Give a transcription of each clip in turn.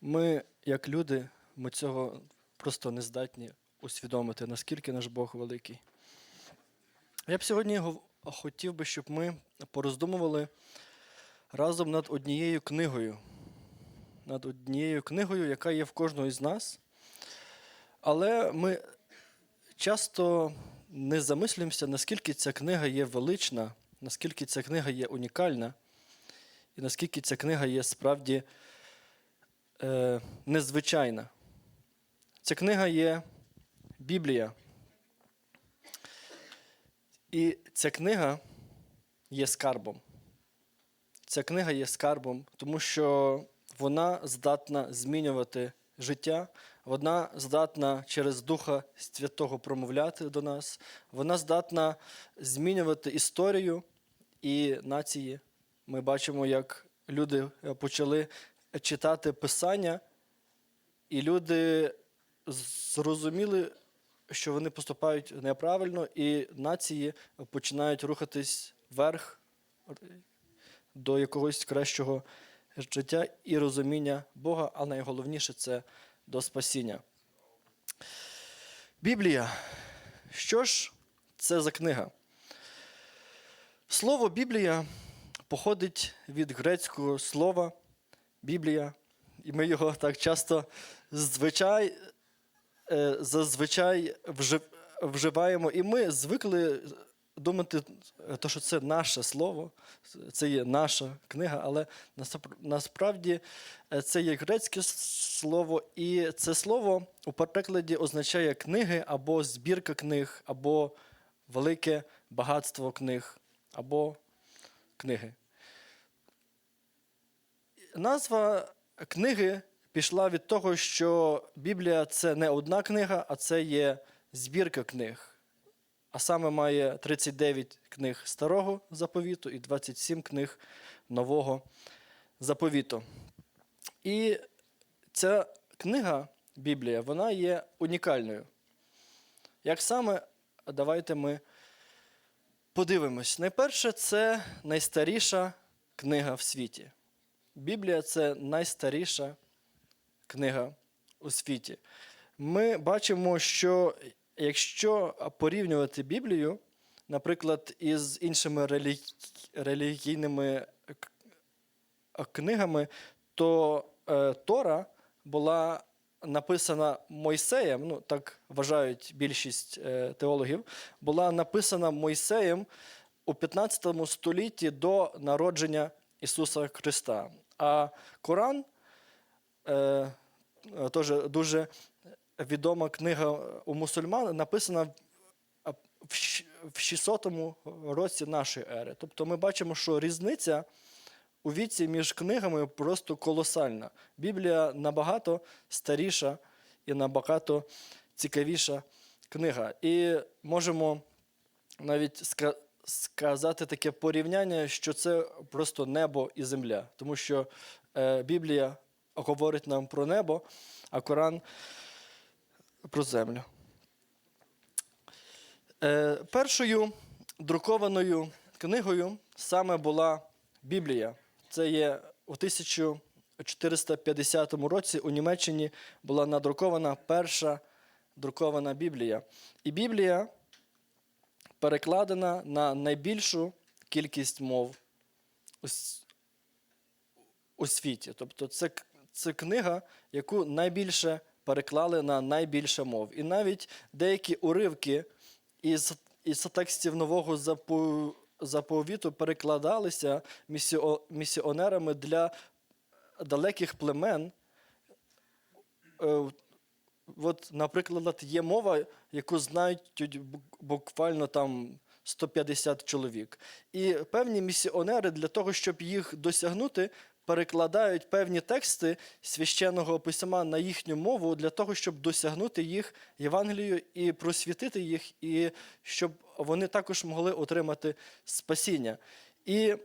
Ми, як люди, ми цього просто не здатні усвідомити, наскільки наш Бог великий. Я б сьогодні хотів би, щоб ми пороздумували разом над однією книгою. Над однією книгою, яка є в кожного із нас. Але ми часто не замислюємося, наскільки ця книга є велична, наскільки ця книга є унікальна, і наскільки ця книга є справді е, незвичайна. Ця книга є Біблія. І ця книга є скарбом. Ця книга є скарбом, тому що вона здатна змінювати життя, вона здатна через Духа Святого промовляти до нас, вона здатна змінювати історію і нації. Ми бачимо, як люди почали читати Писання, і люди зрозуміли, що вони поступають неправильно, і нації починають рухатись вверх до якогось кращого життя і розуміння Бога, а найголовніше це до спасіння. Біблія. Що ж це за книга? Слово Біблія походить від грецького слова Біблія, і ми його так часто звичай, е, зазвичай вживаємо. І ми звикли думати, е, то, що це наше слово, це є наша книга, але насправді е, це є грецьке слово, і це слово у перекладі означає книги або збірка книг, або велике багатство книг, або книги. Назва книги пішла від того, що Біблія це не одна книга, а це є збірка книг. А саме має 39 книг старого заповіту і 27 книг нового заповіту. І ця книга Біблія, вона є унікальною. Як саме, давайте ми подивимось. Найперше, це найстаріша книга в світі. Біблія це найстаріша книга у світі. Ми бачимо, що якщо порівнювати Біблію, наприклад, із іншими релі- релігійними книгами, то е, Тора була написана Мойсеєм, ну так вважають більшість е, теологів, була написана Мойсеєм у 15 столітті до народження Ісуса Христа. А Коран е, е, теж дуже відома книга у мусульман, написана в- в 600 році нашої ери. Тобто ми бачимо, що різниця у віці між книгами просто колосальна. Біблія набагато старіша і набагато цікавіша книга. І можемо навіть ска- сказати таке порівняння, що це просто небо і земля, тому що е, Біблія говорить нам про небо, а Коран про землю. Е, першою друкованою книгою саме була Біблія. Це є у 1450 році у Німеччині була надрукована перша друкована Біблія. І Біблія перекладена на найбільшу кількість мов у, світі. Тобто це, це книга, яку найбільше переклали на найбільше мов. І навіть деякі уривки із, із текстів нового запо, заповіту перекладалися місіо, місіонерами для далеких племен. От, наприклад, є мова, яку знають буквально там 150 чоловік. І певні місіонери для того, щоб їх досягнути, перекладають певні тексти священного письма на їхню мову для того, щоб досягнути їх Євангелію і просвітити їх, і щоб вони також могли отримати спасіння. І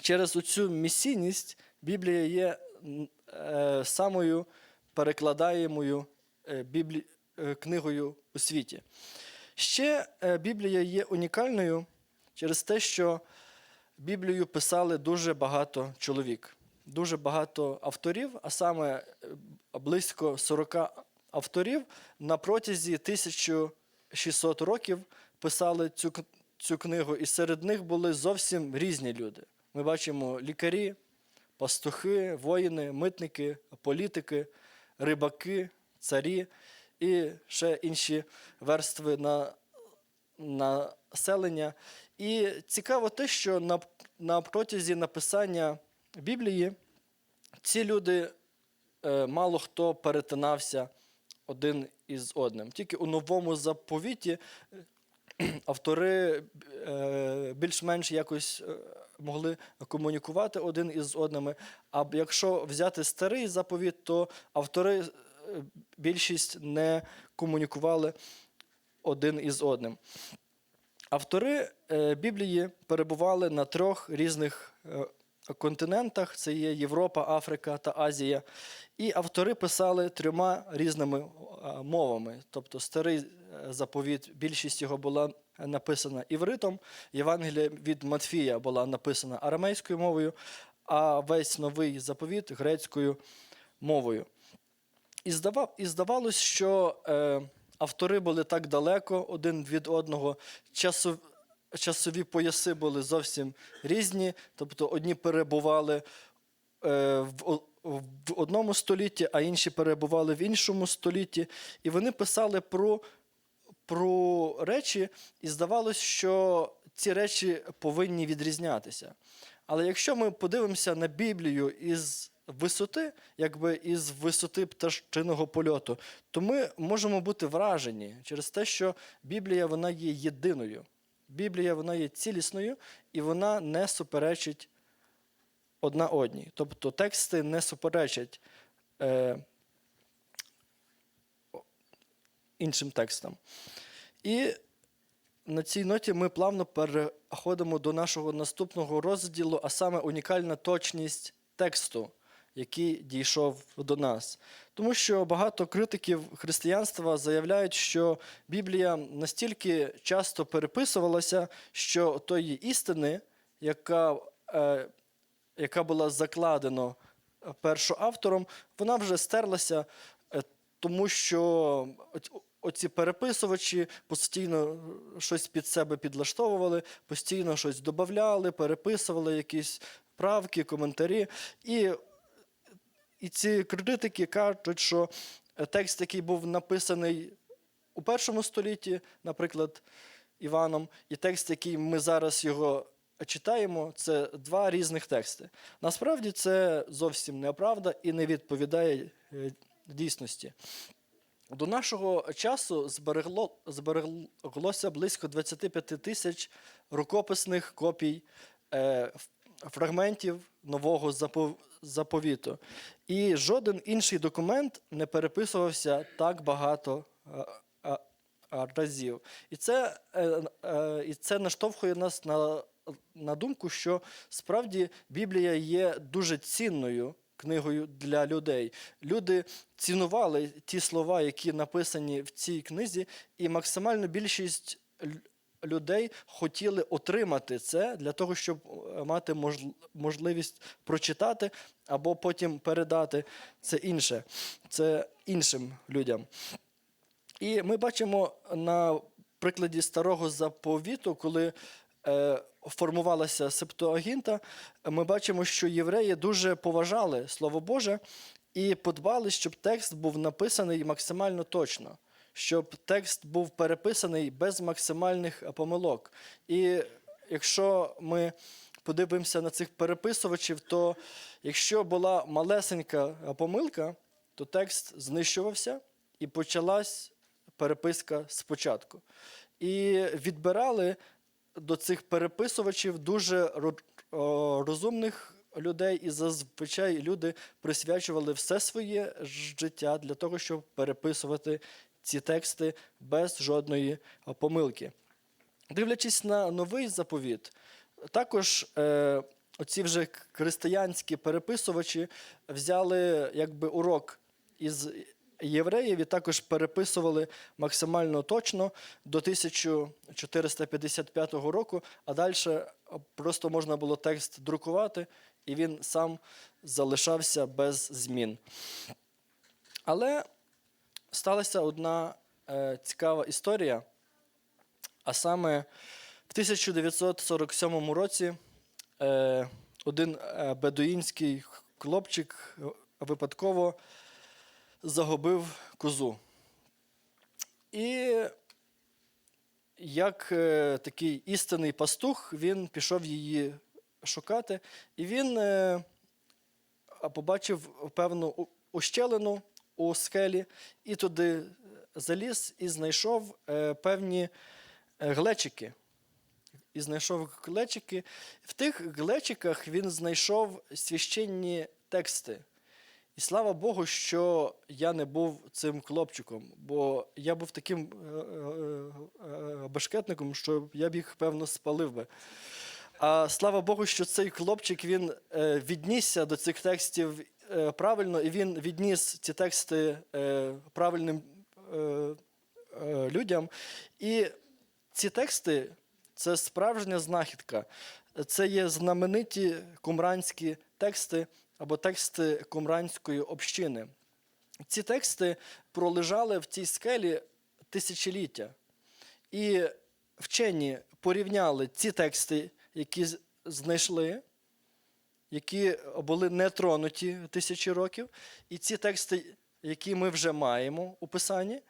через оцю місійність Біблія є е, самою перекладаємою біблі... е, книгою у світі. Ще е, Біблія є унікальною через те, що Біблію писали дуже багато чоловік. дуже багато авторів, а саме е, близько 40 авторів на протязі 1600 років писали цю, цю книгу, і серед них були зовсім різні люди. Ми бачимо лікарі, пастухи, воїни, митники, політики, рибаки, царі і ще інші верстви на, населення. І цікаво те, що на, на протязі написання Біблії ці люди е, мало хто перетинався один із одним. Тільки у новому заповіті е, автори е, більш-менш якось е, могли комунікувати один із одними. А якщо взяти старий заповіт, то автори більшість не комунікували один із одним. Автори е, Біблії перебували на трьох різних е, континентах: це є Європа, Африка та Азія. І автори писали трьома різними е, мовами. Тобто старий заповіт, більшість його була написана івритом, Євангелія від Матфія була написана арамейською мовою, а весь новий заповіт грецькою мовою. І, здавав, і здавалось, що е, автори були так далеко один від одного, часов, часові пояси були зовсім різні, тобто одні перебували е, в, в одному столітті, а інші перебували в іншому столітті. І вони писали про, про речі, і здавалось, що ці речі повинні відрізнятися. Але якщо ми подивимося на Біблію із висоти, якби із висоти пташиного польоту, то ми можемо бути вражені через те, що Біблія вона є єдиною. Біблія вона є цілісною і вона не суперечить одна одній. Тобто тексти не суперечать е, іншим текстам. І на цій ноті ми плавно переходимо до нашого наступного розділу, а саме унікальна точність тексту, який дійшов до нас. Тому що багато критиків християнства заявляють, що Біблія настільки часто переписувалася, що тої істини, яка, е, яка була закладена першоавтором, вона вже стерлася, е, тому що оці переписувачі постійно щось під себе підлаштовували, постійно щось додавали, переписували якісь правки, коментарі. І, і ці критики кажуть, що текст, який був написаний у першому столітті, наприклад, Іваном, і текст, який ми зараз його читаємо, це два різних тексти. Насправді це зовсім неправда і не відповідає е, дійсності. До нашого часу зберегло, збереглося близько 25 тисяч рукописних копій е, фрагментів нового запов- заповіту. І жоден інший документ не переписувався так багато е, е, разів. І це, е, і це наштовхує нас на, на думку, що справді Біблія є дуже цінною книгою для людей. Люди цінували ті слова, які написані в цій книзі, і максимальну більшість людей хотіли отримати це для того, щоб е, мати можливість прочитати або потім передати. Це інше, це іншим людям. І ми бачимо на прикладі старого заповіту, коли е, формувалася септуагінта, ми бачимо, що євреї дуже поважали Слово Боже і подбали, щоб текст був написаний максимально точно, щоб текст був переписаний без максимальних е, помилок. І якщо ми подивимося на цих переписувачів, то якщо була малесенька е, помилка, то текст знищувався і почалась переписка спочатку. І відбирали до цих переписувачів дуже розумних людей, і зазвичай люди присвячували все своє життя для того, щоб переписувати ці тексти без жодної помилки. Дивлячись на новий заповіт, також е, оці вже християнські переписувачі взяли якби урок із євреїв і також переписували максимально точно до 1455 року, а далі просто можна було текст друкувати і він сам залишався без змін. Але сталася одна е, цікава історія. А саме в 1947 році е, один е, бедуїнський хлопчик е, випадково загубив козу. І як е, такий істинний пастух, він пішов її шукати, і він е, побачив певну ущелину у скелі, і туди заліз і знайшов е, певні е, глечики. І знайшов глечики. В тих глечиках він знайшов священні тексти. І слава Богу, що я не був цим хлопчиком, бо я був таким е, е, е, башкетником, що я б їх, певно, спалив би. А слава Богу, що цей хлопчик він е, віднісся до цих текстів е, правильно, і він відніс ці тексти е, правильним е, е, людям. І ці тексти це справжня знахідка. Це є знамениті кумранські тексти або тексти кумранської общини. Ці тексти пролежали в цій скелі тисячоліття. І вчені порівняли ці тексти, які знайшли, які були не тронуті тисячі років, і ці тексти, які ми вже маємо у Писанні,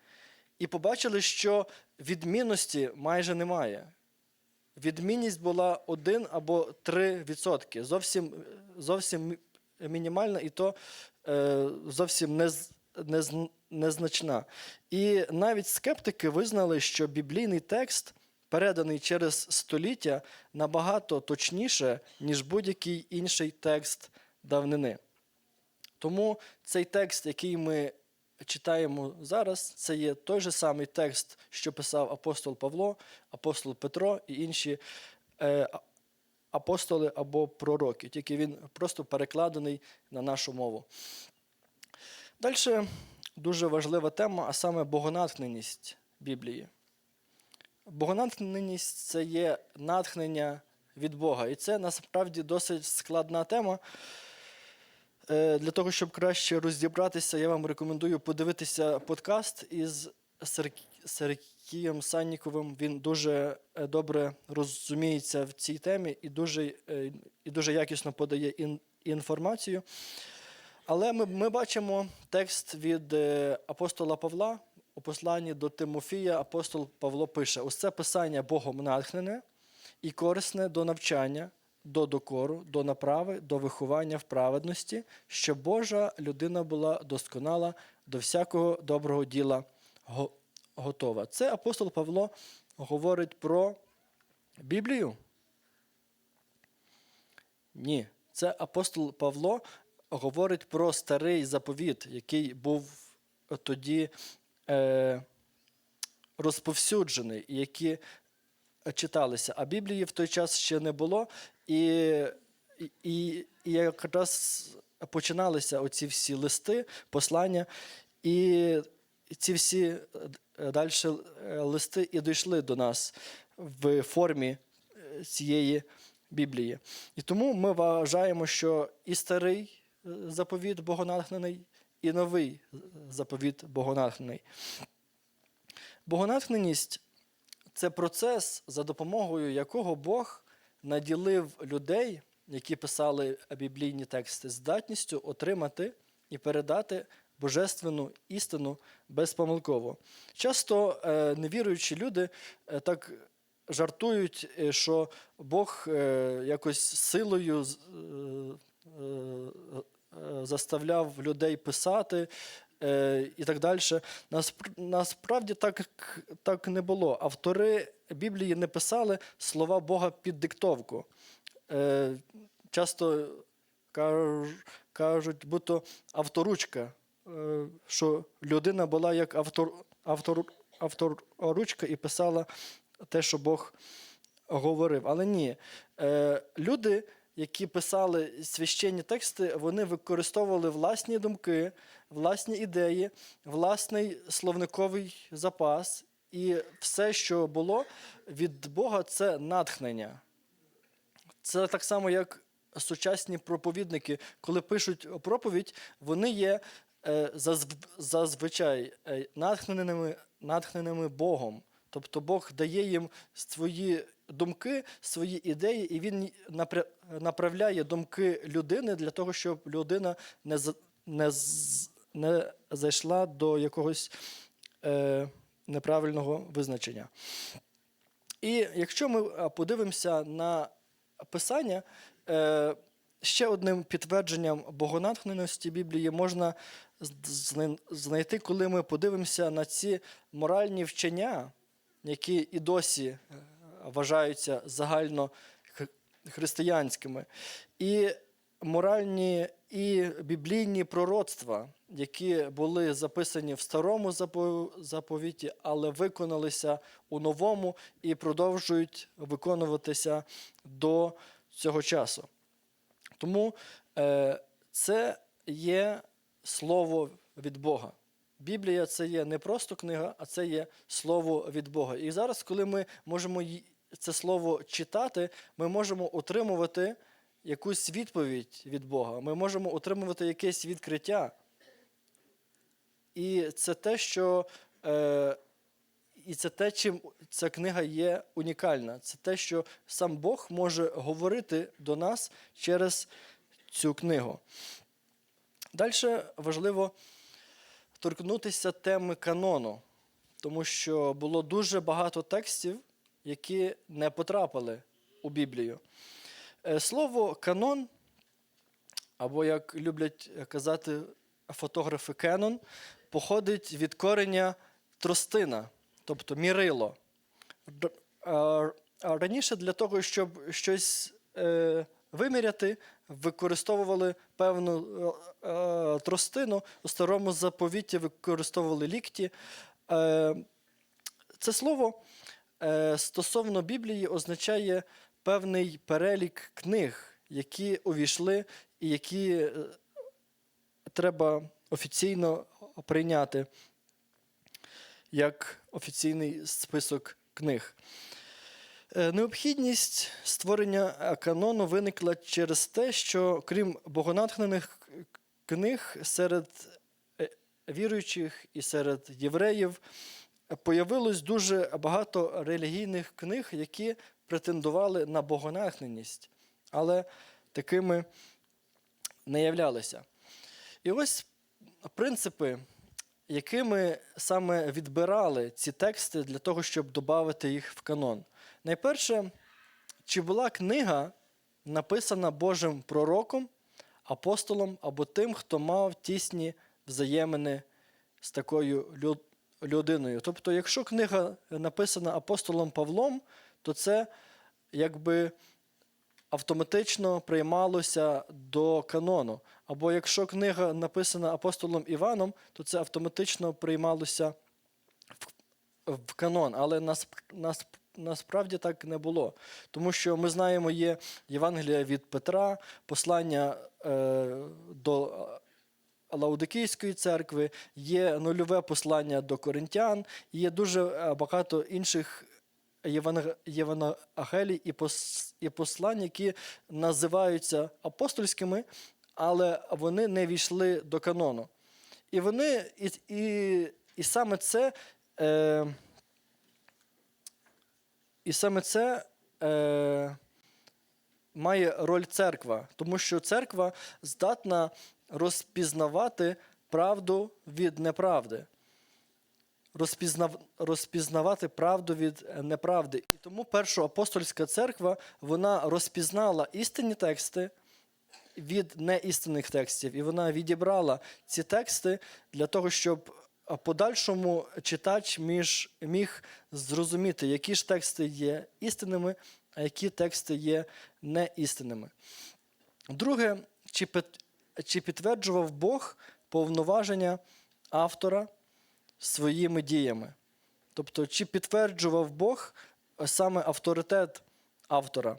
і побачили, що відмінності майже немає. Відмінність була 1 або 3 відсотки. Зовсім, зовсім мінімальна, і то е, зовсім нез, нез, незначна. І навіть скептики визнали, що біблійний текст, переданий через століття, набагато точніше, ніж будь-який інший текст давнини. Тому цей текст, який ми читаємо зараз, це є той же самий текст, що писав апостол Павло, апостол Петро і інші е, апостоли або пророки, тільки він просто перекладений на нашу мову. Далі дуже важлива тема, а саме богонатхненість Біблії. Богонатхненість це є натхнення від Бога. І це насправді досить складна тема. Е, Для того, щоб краще розібратися, я вам рекомендую подивитися подкаст із Сер- Сергієм Санніковим. Він дуже е, добре розуміється в цій темі і дуже, е, і дуже якісно подає інформацію. Але ми, ми бачимо текст від апостола Павла у посланні до Тимофія. Апостол Павло пише: усе писання Богом натхнене і корисне до навчання, до докору, до направи, до виховання в праведності, щоб Божа людина була досконала до всякого доброго діла готова. Це апостол Павло говорить про Біблію. Ні, це апостол Павло говорить про старий заповіт, який був тоді е, розповсюджений, які читалися. А Біблії в той час ще не було. І, і, і, якраз починалися оці всі листи, послання, і ці всі далі листи і дійшли до нас в формі е, цієї Біблії. І тому ми вважаємо, що і старий е, заповіт богонатхнений, і новий заповіт богонатхнений. Богонатхненість це процес, за допомогою якого Бог наділив людей, які писали біблійні тексти, здатністю отримати і передати божественну істину безпомилково. Часто е, невіруючі люди е, так жартують, е, що Бог якось силою заставляв людей писати. е, І так далі. Наспр- Насправді так, так не було. Автори Біблії не писали слова Бога під диктовку. Е, Часто кажу- кажуть, будто авторучка, е, що людина була як автор, автор, авторучка і писала те, що Бог говорив. Але ні. Е, Люди, які писали священні тексти, вони використовували власні думки, власні ідеї, власний словниковий запас. І все, що було від Бога, це натхнення. Це так само, як сучасні проповідники, коли пишуть проповідь, вони є е, зазвичай е, натхненими, натхненими Богом. Тобто Бог дає їм свої думки, свої ідеї, і він направляє думки людини для того, щоб людина не, не, не зайшла до якогось е, неправильного визначення. І якщо ми е, подивимося на Писання, е, ще одним підтвердженням богонатхненості Біблії можна знайти, коли ми подивимося на ці моральні вчення, які і досі е, вважаються загально християнськими, і моральні і біблійні пророцтва, які були записані в старому заповіті, але виконалися у новому і продовжують виконуватися до цього часу. Тому е, це є слово від Бога. Біблія це є не просто книга, а це є слово від Бога. І зараз, коли ми можемо це слово читати, ми можемо отримувати якусь відповідь від Бога. Ми можемо отримувати якесь відкриття. І це те, що е, і це те, чим ця книга є унікальна. Це те, що сам Бог може говорити до нас через цю книгу. Далі важливо торкнутися теми канону, тому що було дуже багато текстів, які не потрапили у Біблію. Е, Слово канон, або як люблять казати фотографи Кенон, походить від кореня тростина, тобто мірило. Раніше для того, щоб щось е, виміряти, використовували певну е, е, тростину. У старому заповіті використовували лікті. Е, це слово е, стосовно Біблії означає певний перелік книг, які увійшли і які е, треба офіційно прийняти як офіційний список книг. Е, Необхідність створення канону виникла через те, що крім богонатхнених книг серед е, віруючих і серед євреїв появилось дуже багато релігійних книг, які претендували на богонатхненість, але такими не являлися. І ось принципи, якими саме відбирали ці тексти для того, щоб додати їх в канон. Найперше, чи була книга написана Божим пророком, апостолом або тим, хто мав тісні взаємини з такою людиною. Тобто, якщо книга написана апостолом Павлом, то це якби автоматично приймалося до канону. Або якщо книга написана апостолом Іваном, то це автоматично приймалося в, канон. Але нас, насправді так не було. Тому що ми знаємо, є Євангелія від Петра, послання е, до Лаудикійської церкви, є нульове послання до коринтян, і є дуже е, багато інших єванг- євангелій і послань, які називаються апостольськими, але вони не війшли до канону. І вони, і, і, і саме це, е, і саме це е, має роль церква, тому що церква здатна розпізнавати правду від неправди. Розпізнав, розпізнавати правду від е, неправди. І тому першоапостольська церква вона розпізнала істинні тексти від неістинних текстів, і вона відібрала ці тексти для того, щоб подальшому читач між, міг зрозуміти, які ж тексти є істинними, а які тексти є неістинними. Друге, чи, під- чи підтверджував Бог повноваження автора своїми діями? Тобто, чи підтверджував Бог саме авторитет автора?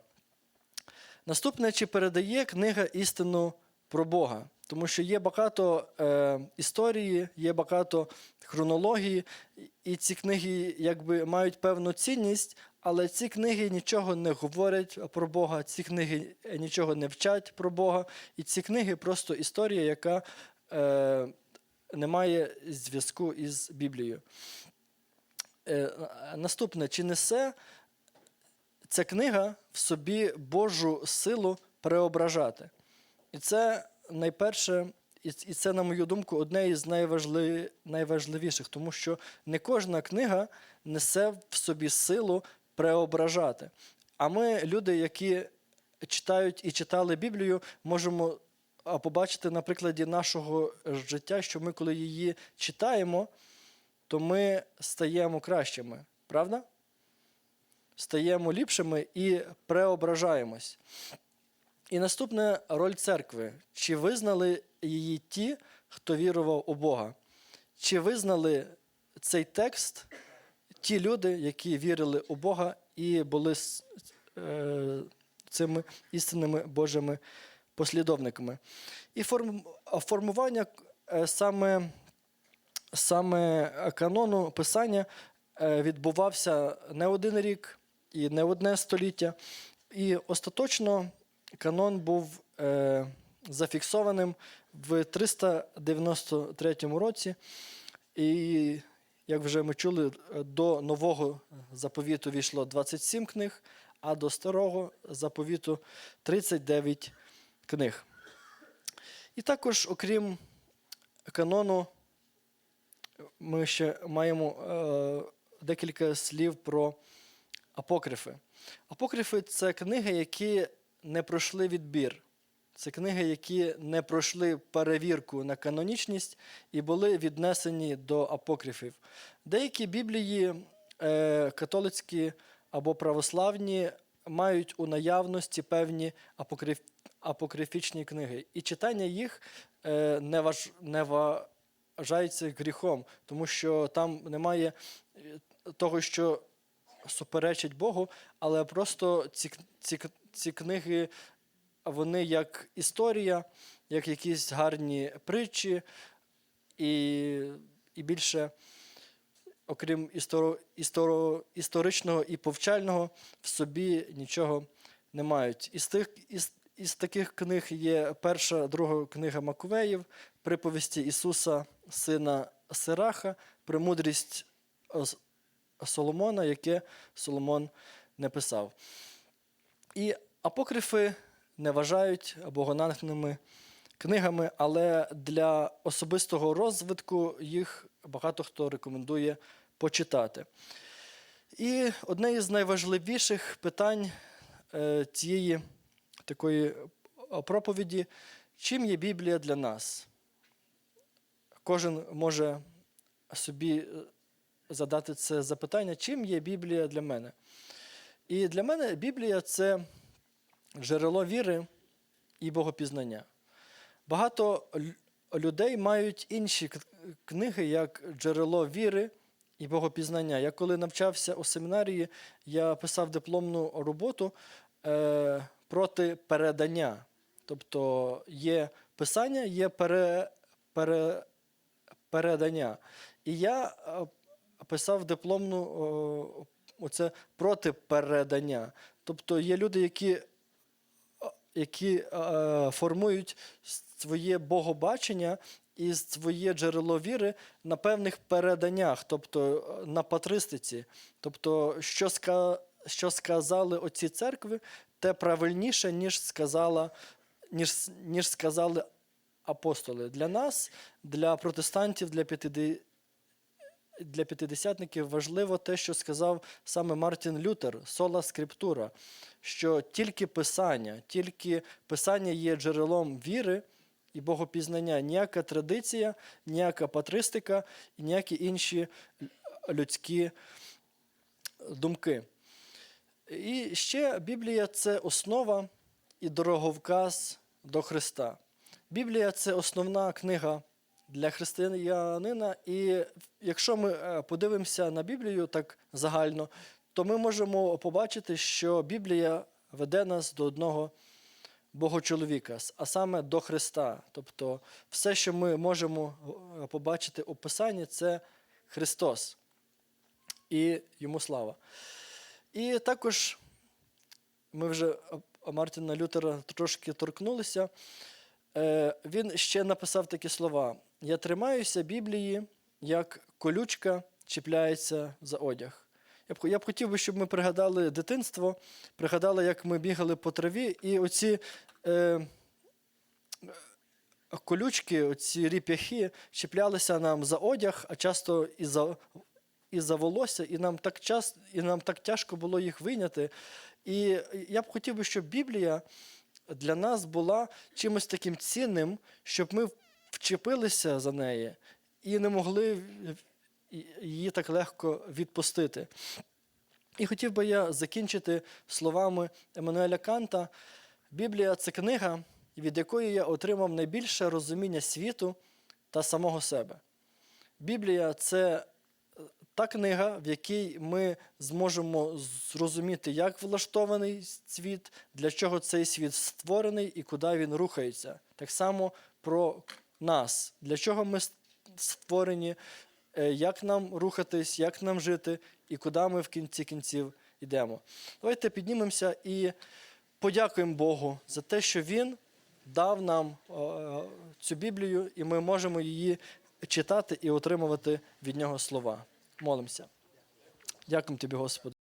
Наступне, чи передає книга істину про Бога? Тому що є багато е, історії, є багато хронології, і ці книги якби мають певну цінність, Але ці книги нічого не говорять про Бога, ці книги нічого не вчать про Бога. І ці книги просто історія, яка е, не має зв'язку із Біблією. Е, наступне, чи несе ця книга в собі Божу силу преображати? І це найперше, і це, на мою думку, одне із найважли, найважливіших, тому що не кожна книга несе в собі силу преображати. А ми, люди, які читають і читали Біблію, можемо побачити на прикладі нашого життя, що ми, коли її читаємо, то ми стаємо кращими, правда? Стаємо ліпшими і преображаємось. І наступне роль церкви. Чи визнали її ті, хто вірував у Бога? Чи визнали цей текст ті люди, які вірили у Бога і були е, цими істинними Божими послідовниками? І форм, формування е, саме, саме канону Писання е, відбувався не один рік і не одне століття. І остаточно канон був е, зафіксованим в 393 році. І, як вже ми чули, до нового заповіту війшло 27 книг, а до старого заповіту 39 книг. І також, окрім канону, ми ще маємо е, декілька слів про апокрифи. Апокрифи це книги, які не пройшли відбір. Це книги, які не пройшли перевірку на канонічність і були віднесені до апокрифів. Деякі біблії е, католицькі або православні мають у наявності певні апокриф, апокрифічні книги. І читання їх е, не, важ, не вважається гріхом, тому що там немає е, того, що суперечить Богу, але просто ці, ці, ці книги вони як історія, як якісь гарні притчі, і, і більше, окрім історо, історо, історичного і повчального, в собі нічого не мають. Із, тих, із, із таких книг є перша, друга книга Маковеїв, приповісті Ісуса, сина Сираха, премудрість Соломона, яке Соломон не писав. І апокрифи не вважають богонатхненими книгами, але для особистого розвитку їх багато хто рекомендує почитати. І одне із найважливіших питань е, цієї такої проповіді, чим є Біблія для нас? Кожен може собі е, задати це запитання, чим є Біблія для мене? І для мене Біблія це джерело віри і богопізнання. Багато людей мають інші книги як джерело віри і богопізнання. Я коли навчався у семінарії, я писав дипломну роботу е, проти передання. Тобто є писання, є пере, пере, передання. І я е, писав дипломну оце проти передання. Тобто є люди, які, які е, формують своє богобачення і своє джерело віри на певних переданнях, тобто е, на патристиці. Тобто, що, ска, що сказали оці церкви, те правильніше, ніж сказала, ніж, ніж сказали апостоли. Для нас, для протестантів, для п'ятиди для п'ятидесятників важливо те, що сказав саме Мартін Лютер, сола скриптура, що тільки писання, тільки писання є джерелом віри і богопізнання, ніяка традиція, ніяка патристика і ніякі інші людські думки. І ще Біблія це основа і дороговказ до Христа. Біблія це основна книга для християнина. І якщо ми е, подивимося на Біблію так загально, то ми можемо побачити, що Біблія веде нас до одного Богочоловіка, а саме до Христа. Тобто все, що ми можемо е, побачити у Писанні, це Христос і йому слава. І також ми вже а- Мартіна Лютера трошки торкнулися. Е, Він ще написав такі слова: Я тримаюся Біблії, як колючка чіпляється за одяг. Я б, хотів би, щоб ми пригадали дитинство, пригадали, як ми бігали по траві, і оці е, колючки, оці ріп'яхи чіплялися нам за одяг, а часто і за, і за волосся, і нам, так час, і нам так тяжко було їх вийняти. І я б хотів би, щоб Біблія для нас була чимось таким цінним, щоб ми вчепилися за неї і не могли її так легко відпустити. І хотів би я закінчити словами Еммануеля Канта. Біблія це книга, від якої я отримав найбільше розуміння світу та самого себе. Біблія це та книга, в якій ми зможемо зрозуміти, як влаштований світ, для чого цей світ створений і куди він рухається. Так само про нас, для чого ми створені, е, як нам рухатись, як нам жити і куди ми в кінці кінців йдемо. Давайте піднімемося і подякуємо Богу за те, що Він дав нам е, цю Біблію, і ми можемо її читати і отримувати від нього слова. Молимося. Дякуємо тобі, Господи.